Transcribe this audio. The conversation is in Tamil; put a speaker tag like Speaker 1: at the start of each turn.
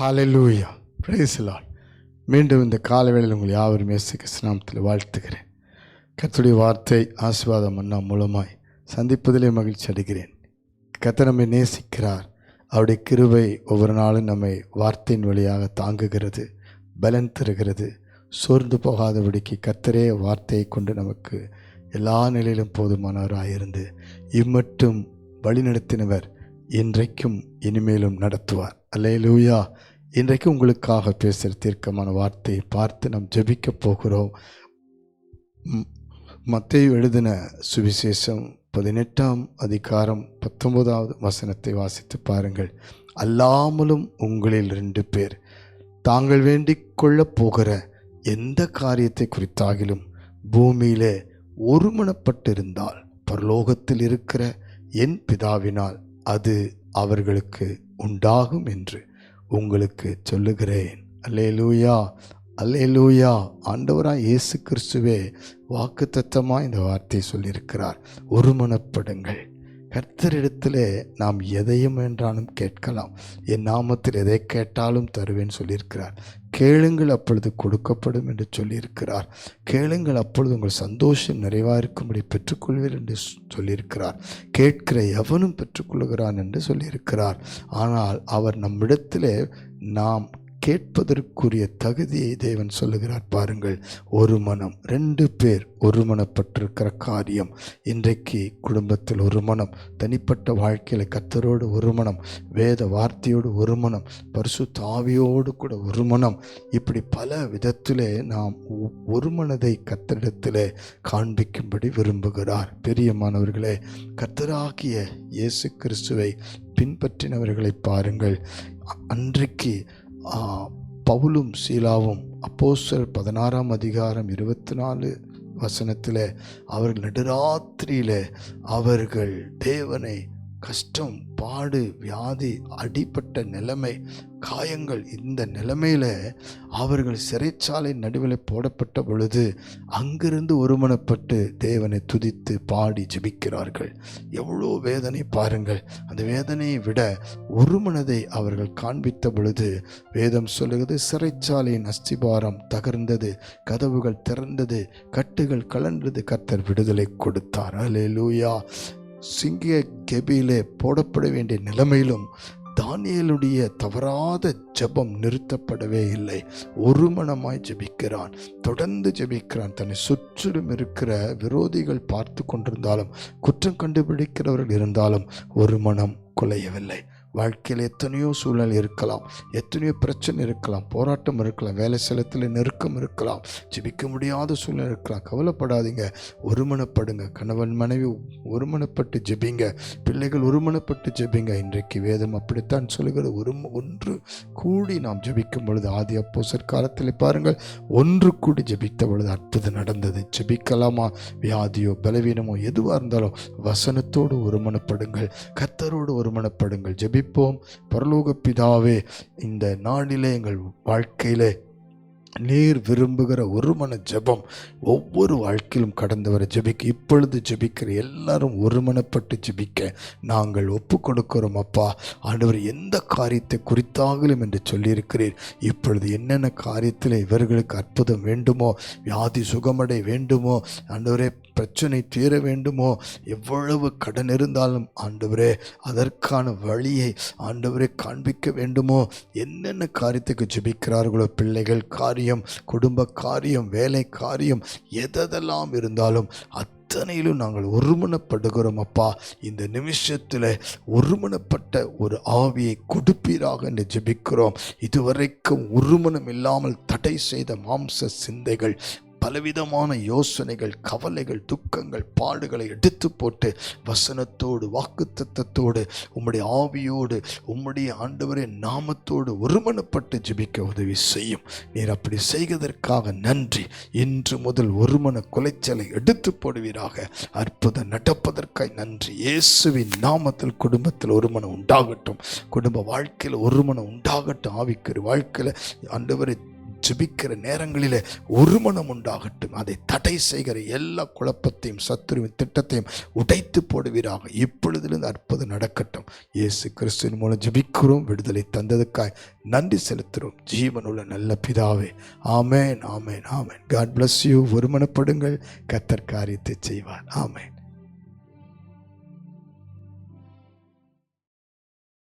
Speaker 1: ஹalleluya praise மீண்டும் இந்த காலவேளையில் உங்கள் யாவரும் இயேசு கிருஷ்ணாமத்தில் வாழ்த்துகிறேன். கத்துடைய வார்த்தை ஆசீர்வாதம் அண்ணா மூலமாய் சந்திப்பதிலே மகிழ்ச்சி அடைகிறேன். கர்த்தர் நம்மை நேசிக்கிறார். அவருடைய கிருவை ஒவ்வொரு நாளும் நம்மை வார்த்தையின் வழியாக தாங்குகிறது பலன் தருகிறது. சோர்ந்து போகாதபடிக்கு கத்தரே வார்த்தையை கொண்டு நமக்கு எல்லா நிலையிலும் போதுமானவராக இருந்து இம்மட்டும் வழிநடத்தினவர் இன்றைக்கும் இனிமேலும் நடத்துவார். அல்லையிலூயா இன்றைக்கு உங்களுக்காக பேசுகிற தீர்க்கமான வார்த்தையை பார்த்து நாம் ஜபிக்கப் போகிறோம். மத்திய எழுதின சுவிசேஷம் பதினெட்டாம் அதிகாரம் பத்தொன்பதாவது வசனத்தை வாசித்து பாருங்கள். அல்லாமலும் உங்களில் ரெண்டு பேர். தாங்கள் வேண்டிக் கொள்ளப் போகிற எந்த காரியத்தை குறித்தாகிலும் பூமியிலே ஒருமனப்பட்டிருந்தால் பரலோகத்தில் இருக்கிற என் பிதாவினால் அது அவர்களுக்கு உண்டாகும் என்று உங்களுக்கு சொல்லுகிறேன். அல்லே லூயா அல்லே லூயா ஆண்டவராக இயேசு கிறிஸ்துவே வாக்கு தத்தமாக இந்த வார்த்தையை சொல்லியிருக்கிறார். ஒருமனப்படுங்கள். கர்த்தரிடத்தில் நாம் எதையும் என்றாலும் கேட்கலாம். என் நாமத்தில் எதை கேட்டாலும் தருவேன் சொல்லியிருக்கிறார். கேளுங்கள் அப்பொழுது கொடுக்கப்படும் என்று சொல்லியிருக்கிறார். கேளுங்கள் அப்பொழுது உங்கள் சந்தோஷம் நிறைவாக இருக்கும்படி பெற்றுக்கொள்வீர் என்று சொல்லியிருக்கிறார். கேட்கிற எவனும் பெற்றுக்கொள்கிறான் என்று சொல்லியிருக்கிறார். ஆனால் அவர் நம்மிடத்தில் நாம் கேட்பதற்குரிய தகுதியை தேவன் சொல்லுகிறார். பாருங்கள் ஒரு மனம் ரெண்டு பேர் ஒரு மனப்பட்டிருக்கிற காரியம். இன்றைக்கு குடும்பத்தில் ஒரு மனம் தனிப்பட்ட வாழ்க்கையில் கத்தரோடு ஒரு மனம் வேத வார்த்தையோடு ஒரு மனம் பரிசு தாவியோடு கூட ஒரு மனம். இப்படி பல விதத்திலே நாம் ஒரு மனதை கத்தரிடத்திலே காண்பிக்கும்படி விரும்புகிறார். பெரியமானவர்களே கத்தராகிய இயேசு கிறிஸ்துவை பின்பற்றினவர்களை பாருங்கள். அன்றைக்கு பவுலும் சீலாவும் அப்போஸ்டர் பதினாறாம் அதிகாரம் இருபத்தி நாலு வசனத்தில் அவர்கள் நடுராத்திரியில் அவர்கள் தேவனை கஷ்டம் பாடு வியாதி அடிப்பட்ட நிலைமை காயங்கள் இந்த நிலைமையில் அவர்கள் சிறைச்சாலை நடுவில் போடப்பட்ட பொழுது அங்கிருந்து ஒருமனப்பட்டு தேவனை துதித்து பாடி ஜபிக்கிறார்கள். எவ்வளோ வேதனை பாருங்கள். அந்த வேதனையை விட ஒரு மனதை அவர்கள் காண்பித்த பொழுது வேதம் சொல்லுகிறது சிறைச்சாலையின் அஸ்திபாரம் தகர்ந்தது கதவுகள் திறந்தது கட்டுகள் கலன்றது கத்தர் விடுதலை கொடுத்தார். அலே லூயா சிங்கிய கெபியிலே போடப்பட வேண்டிய நிலைமையிலும் தானியலுடைய தவறாத ஜெபம் நிறுத்தப்படவே இல்லை. ஒரு மனமாய் ஜபிக்கிறான். தொடர்ந்து ஜெபிக்கிறான். தன்னை சுற்றிலும் இருக்கிற விரோதிகள் பார்த்து கொண்டிருந்தாலும் குற்றம் கண்டுபிடிக்கிறவர்கள் இருந்தாலும் ஒரு மனம் குலையவில்லை. வாழ்க்கையில் எத்தனையோ சூழல் இருக்கலாம். எத்தனையோ பிரச்சனை இருக்கலாம். போராட்டம் இருக்கலாம். வேலை செலத்தில் நெருக்கம் இருக்கலாம். ஜெபிக்க முடியாத சூழல் இருக்கலாம். கவலைப்படாதீங்க. ஒருமனப்படுங்க. கணவன் மனைவி ஒருமனப்பட்டு ஜெபிங்க. பிள்ளைகள் ஒருமனப்பட்டு ஜெபிங்க. இன்றைக்கு வேதம் அப்படித்தான் சொல்லுகிறது. ஒரு ஒன்று கூடி நாம் ஜெபிக்கும் பொழுது ஆதி அப்போ காலத்தில் பாருங்கள் ஒன்று கூடி ஜெபித்த பொழுது அற்புதம் நடந்தது. ஜெபிக்கலாமா? வியாதியோ பலவீனமோ எதுவாக இருந்தாலும் வசனத்தோடு ஒருமனப்படுங்கள். கத்தரோடு ஒருமனப்படுங்கள். ஜெபி ஜெபிப்போம். பரலோக பிதாவே இந்த நாளிலே எங்கள் வாழ்க்கையிலே நீர் விரும்புகிற ஒரு மன ஜெபம் ஒவ்வொரு வாழ்க்கையிலும் கடந்து வர ஜெபிக்க இப்பொழுது ஜெபிக்கிற எல்லாரும் ஒருமனப்பட்டு ஜெபிக்க நாங்கள் ஒப்பு கொடுக்கிறோம் அப்பா. ஆண்டவர் எந்த காரியத்தை குறித்தாகலும் என்று சொல்லியிருக்கிறீர். இப்பொழுது என்னென்ன காரியத்தில் இவர்களுக்கு அற்புதம் வேண்டுமோ வியாதி சுகமடை வேண்டுமோ ஆண்டவரே பிரச்சனை தீர வேண்டுமோ எவ்வளவு கடன் இருந்தாலும் ஆண்டவரே அதற்கான வழியை ஆண்டவரே காண்பிக்க வேண்டுமோ என்னென்ன காரியத்துக்கு ஜெபிக்கிறார்களோ பிள்ளைகள் காரியம் குடும்ப காரியம் வேலை காரியம் எதெல்லாம் இருந்தாலும் அத்தனையிலும் நாங்கள் ஒருமனப்படுகிறோம் அப்பா. இந்த நிமிஷத்தில் ஒருமனப்பட்ட ஒரு ஆவியை கொடுப்பீராக என்று ஜெபிக்கிறோம். இதுவரைக்கும் ஒருமனம் இல்லாமல் தடை செய்த மாம்ச சிந்தைகள் பலவிதமான யோசனைகள் கவலைகள் துக்கங்கள் பாடுகளை எடுத்து போட்டு வசனத்தோடு வாக்குத்தத்தோடு உம்முடைய ஆவியோடு உம்முடைய ஆண்டவரே நாமத்தோடு ஒருமனப்பட்டு ஜெபிக்க உதவி செய்யும். நீர் அப்படி செய்வதற்காக நன்றி. இன்று முதல் ஒருமன குலைச்சலை எடுத்து போடுவீராக. அற்புதம் நடப்பதற்காய் நன்றி. இயேசுவின் நாமத்தில் குடும்பத்தில் ஒருமனம் உண்டாகட்டும். குடும்ப வாழ்க்கையில் ஒருமனம் உண்டாகட்டும். ஆவிக்கிற வாழ்க்கையில் ஆண்டவரை ஜெபிக்கிற நேரங்களில் ஒரு மனம் உண்டாகட்டும். அதை தடை செய்கிற எல்லா குழப்பத்தையும் சத்துருவின் திட்டத்தையும் உடைத்து போடுவீராக. இப்பொழுதிலிருந்து அற்புதம் நடக்கட்டும். இயேசு கிறிஸ்துவின் மூலம் ஜெபிக்கிறோம். விடுதலை தந்ததுக்காய் நன்றி செலுத்துகிறோம். ஜீவனுள்ள நல்ல பிதாவே. ஆமேன் ஆமேன் ஆமேன். காட் பிளஸ் யூ ஒருமனப்படுங்கள். கத்தர் காரியத்தை செய்வார். ஆமேன்.